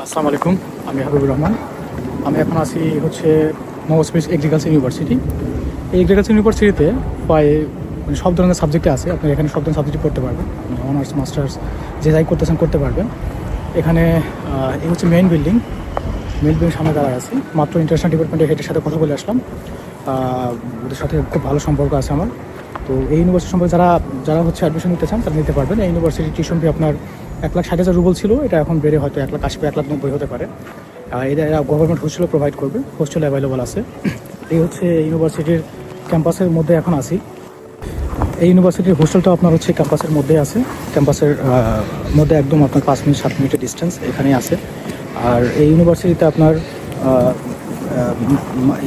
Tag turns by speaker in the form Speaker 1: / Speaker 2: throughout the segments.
Speaker 1: আসসালামু আলাইকুম, আমি হাবিবুর রহমান। আমি এখন আছি হচ্ছে নবস্পেস এগ্রিকালচার ইউনিভার্সিটি এই এগ্রিকালচার ইউনিভার্সিটিতে প্রায় মানে সব ধরনের সাবজেক্টে আছে আপনি এখানে সব ধরনের সাবজেক্ট পড়তে পারবেন। অনার্স মাস্টার্স যে যাই করতেছেন করতে পারবেন। এখানে এই হচ্ছে মেইন বিল্ডিং মেইন বিল্ডিং সামনে দাঁড়ায় আছি। মাত্র ইন্টারন্যাশনাল ডিপার্টমেন্টের হেডের সাথে কথা বলে আসলাম। ওদের সাথে খুব ভালো সম্পর্ক আছে আমার। তো এই ইউনিভার্সিটি সম্পর্কে যারা যারা হচ্ছে অ্যাডমিশন নিতে চান, তারা নিতে পারবেন। এই ইউনিভার্সিটির টিউশন ফি আপনার এক লাখ ষাট হাজার রুবল ছিল। এটা এখন বেড়ে হয়তো এক লাখ আশি, এক লাখ নব্বই হতে পারে। আর এরা গভর্নমেন্ট হোস্টেলও প্রোভাইড করবে। হোস্টেল অ্যাভেলেবল আছে। এই হচ্ছে ইউনিভার্সিটির ক্যাম্পাসের মধ্যে এখন আছি। এই ইউনিভার্সিটির হোস্টেলটা আপনার হচ্ছে ক্যাম্পাসের মধ্যে আছে। ক্যাম্পাসের মধ্যে একদম আপনার পাঁচ মিনিট, সাত মিনিটের ডিস্টেন্স এখানেই আছে। আর এই ইউনিভার্সিটিতে আপনার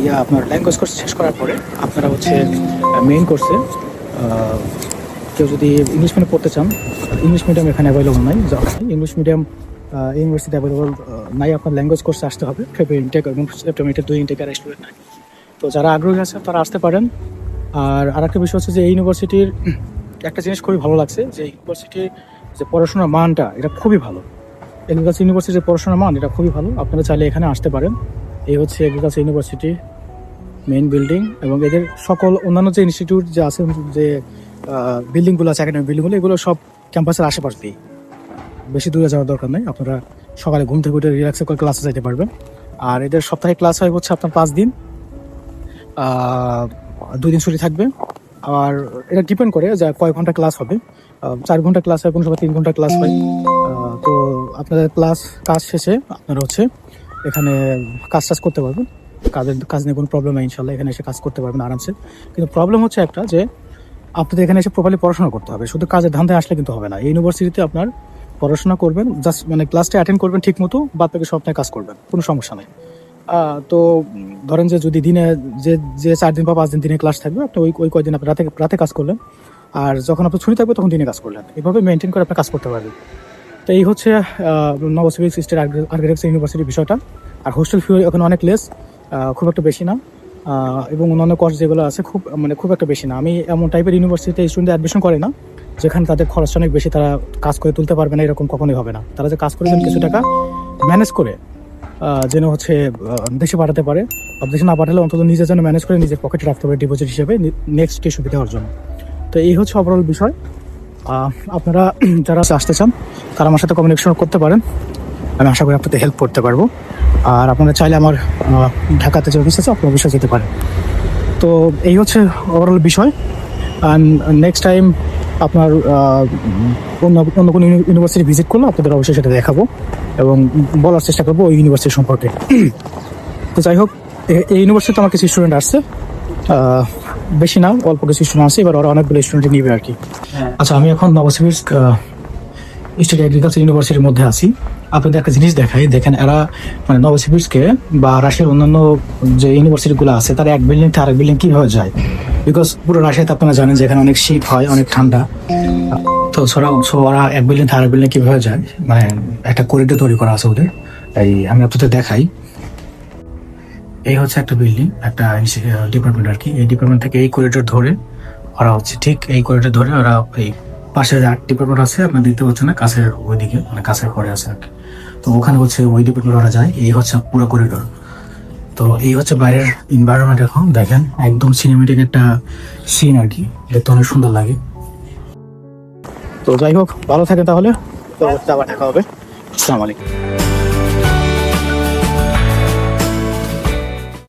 Speaker 1: ইয়া আপনার ল্যাঙ্গুয়েজ কোর্স শেষ করার পরে আপনারা হচ্ছে মেইন কোর্সে কেউ যদি ইংলিশ মিডিয়াম পড়তে চান ইংলিশ মিডিয়াম এখানে অ্যাভেলেবল নাই ইংলিশ মিডিয়াম ইউনিভার্সিটি অ্যাভেলেবল নাই, আপনার ল্যাঙ্গুয়েজ কোর্সে আসতে হবে। ফেব্রুয়ারি ইনটেক এবং সেপ্টেম্বর দুই ইনটেক স্টুডেন্ট তো যারা আগ্রহী আছে তারা আসতে পারেন। আর আরেকটা বিষয় হচ্ছে যে, এই ইউনিভার্সিটির একটা জিনিস খুবই ভালো লাগছে, যে ইউনিভার্সিটির যে পড়াশোনার মানটা, এটা খুবই ভালো। এগ্রিকালচার ইউনিভার্সিটির যে পড়াশোনার মান, এটা খুবই ভালো। আপনারা চাইলে এখানে আসতে পারেন। এই হচ্ছে এগ্রিকালচার ইউনিভার্সিটি মেইন বিল্ডিং এবং এদের সকল অন্যান্য যে ইনস্টিটিউট যে আছে, যে বিল্ডিংগুলো আছে একাডেমিক বিল্ডিংগুলো এগুলো সব ক্যাম্পাসের আশেপাশ আশেপাশেই বেশি দূরে যাওয়ার দরকার নেই, আপনারা সকালে ঘুম থেকে উঠে রিল্যাক্সে করে ক্লাসে যাইতে পারবেন। আর এদের সপ্তাহে ক্লাস হয় হচ্ছে আপনার পাঁচ দিন দুই দিন ছুটি থাকবে। আর এটা ডিপেন্ড করে যে কয় ঘণ্টা ক্লাস হবে। চার ঘণ্টা ক্লাস হয়, কোনো সময় তিন ঘণ্টা ক্লাস হয়। তো আপনাদের ক্লাস কাজ শেষে আপনারা হচ্ছে এখানে কাজ টাজ করতে পারবেন। কাজের কাজ নিয়ে কোনো প্রবলেম নেই, ইনশাল্লাহ এখানে এসে কাজ করতে পারবেন আরামসে। কিন্তু প্রবলেম হচ্ছে একটা যে, আপনাদের এখানে এসে প্রপারলি পড়াশোনা করতে হবে। শুধু কাজের ধান্দায় আসলে কিন্তু হবে না। ইউনিভার্সিটিতে আপনার পড়াশোনা করবেন জাস্ট মানে ক্লাসটা অ্যাটেন্ড করবেন ঠিক মতো, বাদ বাকি সব কাজ করবেন, কোনো সমস্যা নেই। তো ধরেন যে যদি দিনে যে যে চার দিন বা পাঁচ দিন দিনে ক্লাস থাকবে, আপনি ওই ওই কয়দিন আপনি রাতে রাতে কাজ করলেন। আর যখন আপনার ছুটি থাকবে, তখন দিনে কাজ করলেন। এভাবে মেনটেন করে আপনি কাজ করতে পারবেন। তো এই হচ্ছে নবসিভিক সিস্টের আর্কিটেকচার ইউনিভার্সিটির বিষয়টা। আর হোস্টেল ফি এখন অনেক লেস খুব একটা বেশি না। এবং অন্যান্য কোর্স যেগুলো আছে খুব মানে খুব একটা বেশি না। আমি এমন টাইপের ইউনিভার্সিটিতে স্টুডেন্ট অ্যাডমিশন করে না, যেখানে তাদের খরচটা অনেক বেশি, তারা কাজ করে তুলতে পারবে না, এরকম কখনোই হবে না। তারা যে কাজ করে যেন কিছু টাকা ম্যানেজ করে যেন হচ্ছে দেশে পাঠাতে পারে। বা দেশে না পাঠালে অন্তত নিজে যেন ম্যানেজ করে নিজের পকেটে রাখতে পারে ডিপোজিট হিসেবে নেক্সট টিউশন দেওয়ার জন্য। তো এই হচ্ছে ওভারঅল বিষয়। আপনারা, যারা আসতে চান, তারা আমার সাথে কমিউনিকেশন করতে পারেন। আমি আশা করি আপনাদের হেল্প করতে পারব। আর আপনারা চাইলে আমার ঢাকাতে যে অফিস আছে, আপনার অফিসে যেতে পারেন। তো এই হচ্ছে ওভারঅল বিষয়। অ্যান্ড নেক্সট টাইম আপনার অন্য অন্য কোনো ইউনিভার্সিটি ভিজিট করলে আপনাদের অবশ্যই সেটা দেখাবো এবং বলার চেষ্টা করব ওই ইউনিভার্সিটি সম্পর্কে। তো যাই হোক এই ইউনিভার্সিটিতে আমার কিছু স্টুডেন্ট আসছে। বেশি না, অল্প কিছু স্টুডেন্ট আছে, এবার ওরা অনেকগুলো স্টুডেন্ট নিবে আর কি। আচ্ছা আমি এখন নবসিবিস্ক স্টেট এগ্রিকালচার ইউনিভার্সিটির মধ্যে আছি। আপনাদের একটা জিনিস দেখাই। দেখেন এরা মানে নবসিবিস্কে বা রাশিয়ার অন্যান্য যে ইউনিভার্সিটিগুলো আছে, তারা এক বিল্ডিং থেকে আরেক বিল্ডিং কীভাবে যায়? বিকজ পুরো রাশিয়াতে আপনারা জানেন যে এখানে অনেক শীত হয়, অনেক ঠান্ডা। তো ওরা সো ওরা এক বিল্ডিং থেকে আরেক বিল্ডিং কীভাবে যায়? মানে একটা করিডোর তৈরি করা আছে ওদের। এই আমি আপনাদের দেখাই। এই হচ্ছে একটা বিল্ডিং একটা ডিপার্টমেন্ট আর কি। এই ডিপার্টমেন্ট থেকে এই করিডোর ধরে ওরা হচ্ছে ঠিক এই করিডোর ধরে ওরা এই পাশে ডিপার্টমেন্ট আছে, আপনার দেখতে পাচ্ছেন না, কাছের ওইদিকে মানে কাছের ঘরে আছে আর কি। তো ওখানে হচ্ছে ওই ডিপার্টমেন্ট যায়, এই হচ্ছে পুরো করিডোর তো এই হচ্ছে বাইরের এনভায়রনমেন্ট এখন, দেখেন, একদম সিনেমেটিক একটা সিন আর কি, দেখতে অনেক সুন্দর লাগে। তো যাই হোক, ভালো থাকে তাহলে। তো আবার দেখা হবে। আসসালামু আলাইকুম।